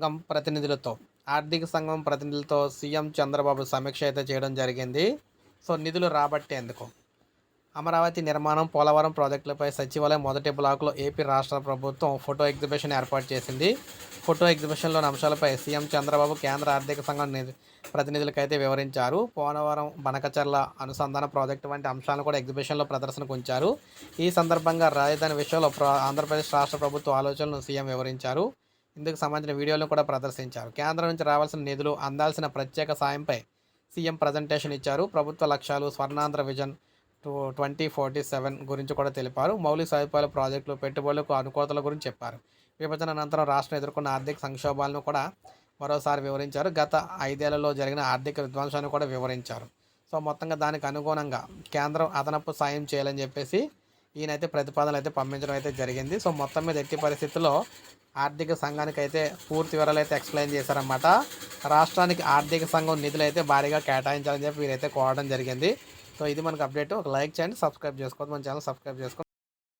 సంఘం ప్రతినిధులతో ఆర్థిక సంఘం ప్రతినిధులతో సీఎం చంద్రబాబు సమీక్ష అయితే చేయడం జరిగింది. సో నిధులు రాబట్టేందుకు. అమరావతి నిర్మాణం పోలవరం ప్రాజెక్టులపై సచివాలయం మొదటి బ్లాక్లో ఏపీ రాష్ట్ర ప్రభుత్వం ఫోటో ఎగ్జిబిషన్ ఏర్పాటు చేసింది. ఫోటో ఎగ్జిబిషన్లోని అంశాలపై సీఎం చంద్రబాబు కేంద్ర ఆర్థిక సంఘం ప్రతినిధులకైతే వివరించారు. పోలవరం బనకచర్ల అనుసంధాన ప్రాజెక్టు వంటి అంశాలను కూడా ఎగ్జిబిషన్లో ప్రదర్శనకు ఉంచారు ఈ సందర్భంగా రాజధాని విషయంలో ఆంధ్రప్రదేశ్ రాష్ట్ర ప్రభుత్వ ఆలోచనలను సీఎం వివరించారు. ఇందుకు సంబంధించిన వీడియోలు కూడా ప్రదర్శించారు. కేంద్రం నుంచి రావాల్సిన నిధులు అందాల్సిన ప్రత్యేక సాయంపై సీఎం ప్రజెంటేషన్ ఇచ్చారు. ప్రభుత్వ లక్ష్యాలు Swarnandhra vision two twenty forty seven గురించి కూడా తెలిపారు. మౌలిక సదుపాయాల ప్రాజెక్టులు పెట్టుబడులకు అనుకూలతల గురించి చెప్పారు. విభజన అనంతరం రాష్ట్రం ఎదుర్కొన్న ఆర్థిక సంక్షోభాలను కూడా మరోసారి వివరించారు. గత ఐదేళ్ళలో జరిగిన ఆర్థిక విధ్వంసాన్ని కూడా వివరించారు. సో మొత్తంగా దానికి అనుగుణంగా కేంద్రం అదనపు సాయం చేయాలని చెప్పేసి ఈయనైతే ప్రతిపాదనలు అయితే పంపించడం అయితే జరిగింది. సో మొత్తం మీద ఎట్టి పరిస్థితుల్లో ఆర్థిక సంఘానికి అయితే పూర్తి వివరాలు అయితే ఎక్స్ప్లెయిన్ చేశారన్నమాట. రాష్ట్రానికి ఆర్థిక సంఘం నిధులు అయితే భారీగా కేటాయించాలని చెప్పి వీరైతే కోరడం జరిగింది. సో ఇది మనకు అప్డేట్. ఒక లైక్ చేయండి సబ్స్క్రైబ్ చేసుకోవద్దు. మన ఛానల్ సబ్స్క్రైబ్ చేసుకోండి.